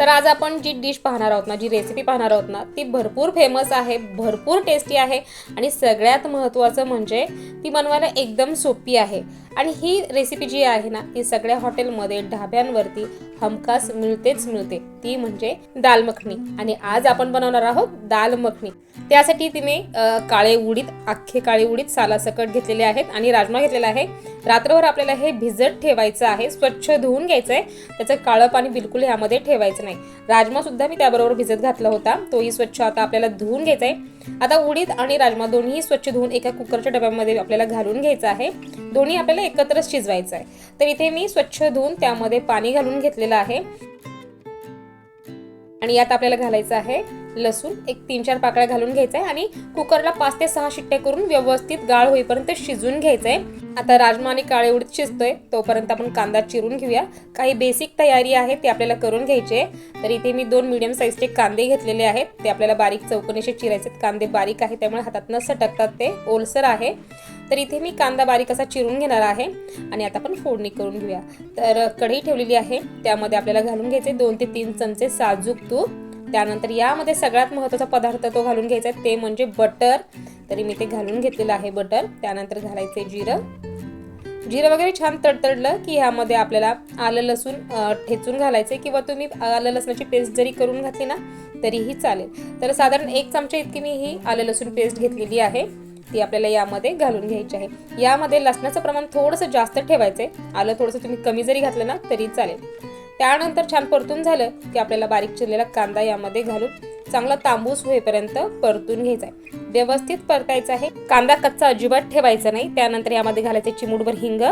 तर आज आपण जी डिश पाहणार आहोत ना जी रेसिपी पाहणार आहोत ना ती भरपूर फेमस आहे भरपूर टेस्टी आहे आणि सगळ्यात महत्त्वाचं म्हणजे ती बनवायला एकदम सोपी आहे. आणि ही रेसिपी जी आहे ना ती सगळ्या हॉटेलमध्ये ढाब्यांवरती हमखास मिळतेच मिळते. ती म्हणजे दाल मखनी. आणि आज आपण बनवणार आहोत दाल मखनी. त्यासाठी तिने काळे उडीद अख्खे काळे उडीद सालासकट घेतलेले आहेत आणि राजमा घेतलेला आहे. रात्रभर आपल्याला हे भिजत ठेवायचं आहे स्वच्छ धुवून घ्यायचं आहे त्याचं काळं पाणी बिलकुल ह्यामध्ये ठेवायचं नाही. राजमा सुद्धा मी त्याबरोबर भिजत घातला होता. तोही स्वच्छ आता आपल्याला धुवून घ्यायचा आहे आता उडीद आणि राजमा दोन्ही स्वच्छ धुवून एका कुकरच्या डब्यामध्ये आपल्याला घालून घ्यायचं आहे. दोन्ही आपल्याला एकत्रच शिजवायचं आहे तर इथे मी स्वच्छ धुवून त्यामध्ये पाणी घालून घेतलेलं आहे. आणि यात आपल्याला घालायचं आहे लसूण. एक तीन चार पाकळ्या घालून घ्यायचा आहे आणि कुकरला पाच ते सहा शिट्टे करून व्यवस्थित गाळ होईपर्यंत शिजून घ्यायचं आहे आता राजमा आणि काळे उडीद शिजतोय तोपर्यंत आपण कांदा चिरून घेऊया. काही बेसिक तयारी आहे ती आपल्याला करून घ्यायचे तर इथे मी दोन मीडियम साईजचे कांदे घेतलेले आहेत. ते आपल्याला बारीक चौकणीशी चिरायचे आहेत. कांदे बारीक आहे त्यामुळे हातात न सटकतात ते. ओलसर आहे. तर इथे मी कांदा बारीक असा चिरून घेणार आहे आणि आता आपण फोडणी करून घेऊया. तर कढई ठेवलेली आहे त्यामध्ये आपल्याला घालून घ्यायचे दोन ते तीन चमचे साजूक तूप. त्यानंतर यामध्ये सगळ्यात महत्त्वाचा पदार्थ तो घालून घ्यायचा आहे ते म्हणजे बटर. तरी मी ते घालून घेतलेलं आहे बटर. त्यानंतर घालायचे जिरं. जिरं वगैरे छान तडतडलं की ह्यामध्ये आपल्याला आलं लसूण ठेचून घालायचे किंवा तुम्ही आलं लसणाची पेस्ट जरी करून घातली ना तरीही चालेल. तर साधारण एक चमचा इतकी मी ही आलं लसूण पेस्ट घेतलेली आहे. ती आपल्याला यामध्ये घालून घ्यायची आहे. यामध्ये लसणाचं प्रमाण थोडंसं जास्त ठेवायचं आहे आलं थोडंसं तुम्ही कमी जरी घातलं ना तरी चालेल. त्यानंतर छान परतून झालं की आपल्याला बारीक चिरलेला कांदा यामध्ये घालून चांगला तांबूस होईपर्यंत परतून घ्यायचा आहे व्यवस्थित परतायचं आहे. कांदा कच्चा अजिबात ठेवायचा नाही. त्यानंतर यामध्ये घालायचे चिमूटभर हिंग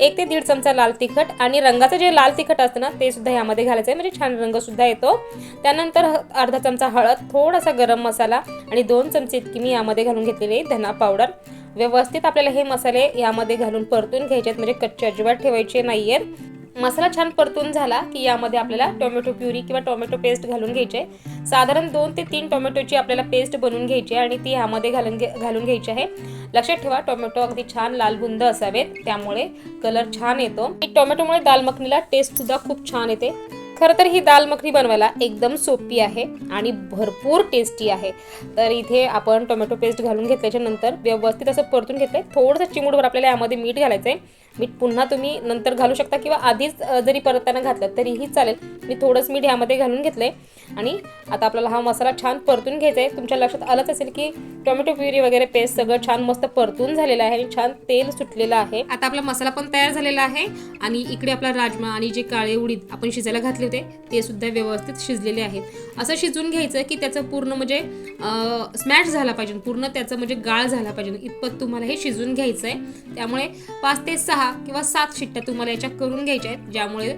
एक ते दीड चमचा लाल तिखट आणि रंगाचं जे लाल तिखट असतं ना ते सुद्धा यामध्ये घालायचं आहे. म्हणजे छान रंग सुद्धा येतो. त्यानंतर ह- अर्धा चमचा हळद थोडासा गरम मसाला आणि दोन चमचे इतकी मी यामध्ये घालून घेतलेली आहे धना पावडर. व्यवस्थित आपल्याला हे मसाले यामध्ये घालून परतून घ्यायचे आहेत. म्हणजे कच्चे अजिबात ठेवायचे नाही आहेत मसाला छान परतून झाला की यामध्ये आपल्याला टोमॅटो प्युरी किंवा टोमॅटो पेस्ट घालून घ्यायची. आहे साधारण दोन ते तीन टोमॅटोची आपल्याला पेस्ट बनवून घ्यायची आहे आणि ती ह्यामध्ये घालून घे घालून घ्यायची आहे. लक्षात ठेवा टोमॅटो अगदी छान लालबुंद असावेत त्यामुळे कलर छान येतो. टोमॅटोमुळे दाल मखनीला टेस्ट सुद्धा खूप छान येते. खरं तर ही दाल मखनी बनवायला एकदम सोपी आहे आणि भरपूर टेस्टी आहे. तर इथे आपण टोमॅटो पेस्ट घालून घेतल्याच्या नंतर व्यवस्थित असं परतून घेतलंय. थोडंसं चिमूडभर आपल्याला यामध्ये मीठ घालायचं आहे मीठ पुन्हा तुम्ही नंतर घालू शकता किंवा आधीच जरी परतताना घातलं तरीही चालेल. मी थोडंच मीठ ह्यामध्ये घालून घेतलं आहे आणि आता आपल्याला हा मसाला छान परतून घ्यायचा आहे तुमच्या लक्षात आलंच असेल की टोमॅटो प्युरी वगैरे पेस्ट सगळं छान मस्त परतून झालेलं आहे आणि छान तेल सुटलेलं आहे. आता आपला मसाला पण तयार झालेला आहे. आणि इकडे आपला राजमा आणि जे काळे उडीद आपण शिजायला घातले होते ते सुद्धा व्यवस्थित शिजलेले आहेत. असं शिजून घ्यायचं की त्याचं पूर्ण म्हणजे स्मॅश झाला पाहिजे. पूर्ण त्याचं म्हणजे गाळ झाला पाहिजे. इतपत तुम्हाला हे शिजून घ्यायचं आहे त्यामुळे पाच ते सहा सहा किंवा सात शिट्ट्या तुम्हाला याच्या करून घ्यायच्या आहेत ज्यामुळे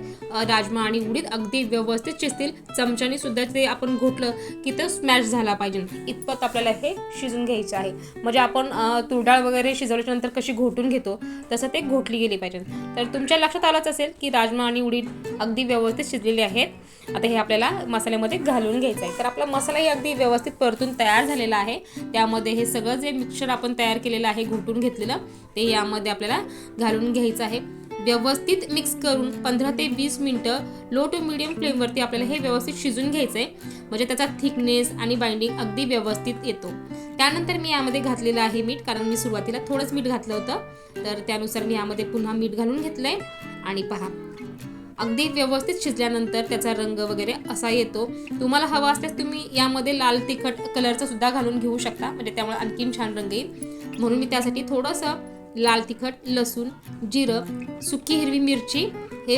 राजमा आणि उडीद अगदी व्यवस्थित शिजतील. चमच्याने सुद्धा ते आपण घोटलं की तर स्मॅश झाला पाहिजे. इतपत आपल्याला हे शिजून घ्यायचं आहे. म्हणजे आपण तूर तुरडाळ वगैरे शिजवल्याच्या नंतर कशी घोटून घेतो तसं ते घोटली गेली पाहिजे. तर तुमच्या लक्षात आलंच असेल की राजमा आणि उडीद अगदी व्यवस्थित शिजलेले आहेत. आता हे आपल्याला मसाल्यामध्ये घालून घ्यायचं आहे. तर आपला मसालाही अगदी व्यवस्थित परतून तयार झालेला आहे. त्यामध्ये हे सगळं जे मिक्सर आपण तयार केलेलं आहे घोटून घेतलेलं ते यामध्ये आपल्याला घालून घ्यायचं आहे. व्यवस्थित मिक्स करून पंधरा ते वीस मिनटं लो टू मिडियम फ्लेमवरती आपल्याला हे व्यवस्थित शिजून घ्यायचं आहे म्हणजे त्याचा थिकनेस आणि बाइंडिंग अगदी व्यवस्थित येतो. त्यानंतर मी यामध्ये घातलेलं आहे मीठ कारण मी सुरुवातीला थोडंच मीठ घातलं होतं. तर त्यानुसार मी यामध्ये पुन्हा मीठ घालून घेतलं आहे आणि पहा अगदी व्यवस्थित शिजल्यानंतर त्याचा रंग वगैरे असा येतो. तुम्हाला हवा असल्यास तुम्ही यामध्ये लाल तिखट कलरचा सुद्धा घालून घेऊ शकता. म्हणजे त्यामुळे आणखीन छान रंग येईल. म्हणून मी त्यासाठी थोडंसं लाल तिखट लसूण जिरं सुकी हिरवी मिरची हे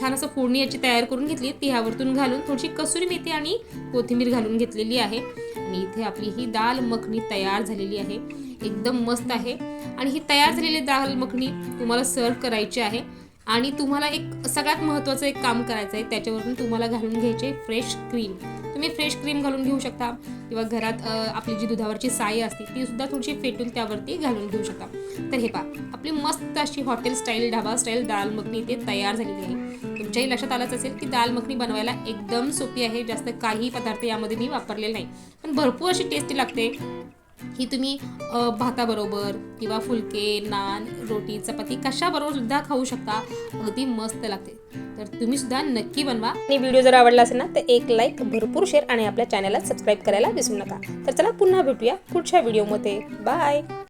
छान असं फोडणी याची तयार करून घेतली. ती ह्यावरतून घालून थोडीशी कसुरी मेथी आणि कोथिंबीर घालून घेतलेली आहे. आणि इथे आपली ही दाल मखणी तयार झालेली आहे. एकदम मस्त आहे. आणि ही तयार झालेली दाल मखणी तुम्हाला सर्व करायची आहे. आणि तुम्हाला एक सगळ्यात महत्त्वाचं एक काम करायचं आहे त्याच्यावरून तुम्हाला घालून घ्यायचे फ्रेश क्रीम तुम्ही फ्रेश क्रीम घालून घेऊ शकता. किंवा घरात आपली जी दुधावरची साई असते ती सुद्धा थोडीशी फेटून त्यावरती घालून घेऊ शकता. तर हे पहा आपली मस्त अशी hotel style dhaba style dal makhani इथे तयार झालेली आहे. तुमच्याही लक्षात आलंच असेल की दाल मखनी बनवायला एकदम सोपी आहे. जास्त काही पदार्थ यामध्ये मी वापरलेले नाही. पण भरपूर अशी टेस्टी लागते. ही तुम्ही भाताबरोबर किंवा फुलके नान रोटी चपाती कशाबरोबर सुद्धा खाऊ शकता. अगदी मस्त लागते. तर तुम्ही सुद्धा नक्की बनवा. आणि व्हिडिओ जर आवडला असेल ना तर एक लाईक भरपूर शेअर आणि आपल्या चॅनलला सबस्क्राईब करायला विसरू नका. तर चला पुन्हा भेटूया पुढच्या व्हिडिओमध्ये बाय